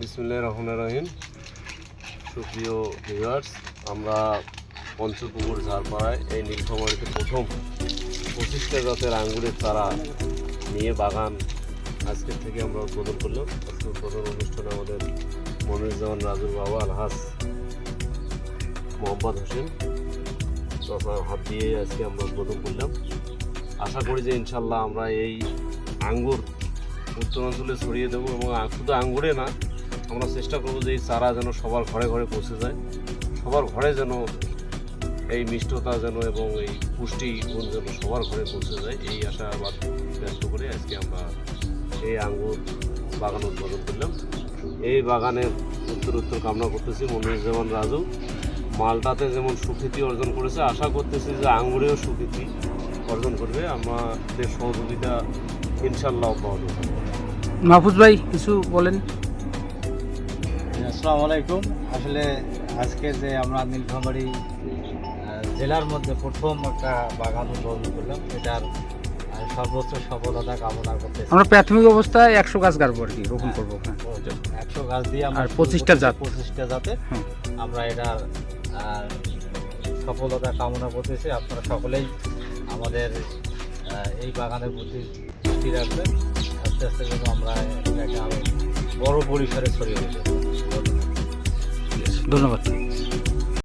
বিসমুল্লাহ রহমান রহিম। সুপ্রিয় ভিউয়ার্স আমরা পঞ্চপুকুর ঝাড়পাড়ায় এই নীলফামারিতে প্রথম পঁচিশটা জাতের আঙ্গুরের চারা নিয়ে বাগান আজকের থেকে আমরা উদ্বোধন করলাম। আজকে উদ্বোধন অনুষ্ঠানে আমাদের মনিরুজ্জামান রাজুর বাবা আলহাস মোহাম্মদ হোসেন, তথা হাত দিয়ে আজকে আমরা উদ্বোধন করলাম। আশা করি যে ইনশাল্লাহ আমরা এই আঙ্গুর উত্তরাঞ্চলে ছড়িয়ে দেবো এবং শুধু আঙ্গুরে না আমরা চেষ্টা করব যে এই চারা যেন সবার ঘরে ঘরে পৌঁছে যায়। সবার ঘরে যেন এই মিষ্টতা যেন এবং এই পুষ্টি গুণ যেন সবার ঘরে পৌঁছে যায়, এই আশাবাদ ব্যক্ত করে আজকে আমরা এই আঙ্গুর বাগান উদ্বোধন করলাম। এই বাগানের উত্তর উত্তর কামনা করতেছি মনিরুজ্জামান রাজু। মালটাতে যেমন সুখ্যাতি অর্জন করেছে, আশা করতেছি যে আঙ্গুরেও সুখ্যাতি অর্জন করবে। আমাদের সহযোগিতা ইনশাল্লাহ অব্যাহত মাহফুজ ভাই, কিছু বলেন? আসসালামু আলাইকুম। আসলে আজকে যে আমরা নীলফামারী জেলার মধ্যে প্রথম একটা বাগান উদ্বোধন করলাম এটার সর্বোচ্চ সফলতা কামনা করতে আমরা প্রাথমিক অবস্থায় একশো গাছ গাড়বো আর কি রোপণ করব হ্যাঁ একশো গাছ দিয়ে আমরা পঁচিশটা শুরু 25টা করতেছি, জাত। 25টা জাতে। আমরা এটার সফলতা কামনা করতেছি। আপনারা সকলেই আমাদের এই বাগানের প্রতি দৃষ্টি রাখবেন। আস্তে আস্তে যেন আমরা এটাকে আরও বড় পরিসরে ছড়িয়ে দিতে। ধন্যবাদ।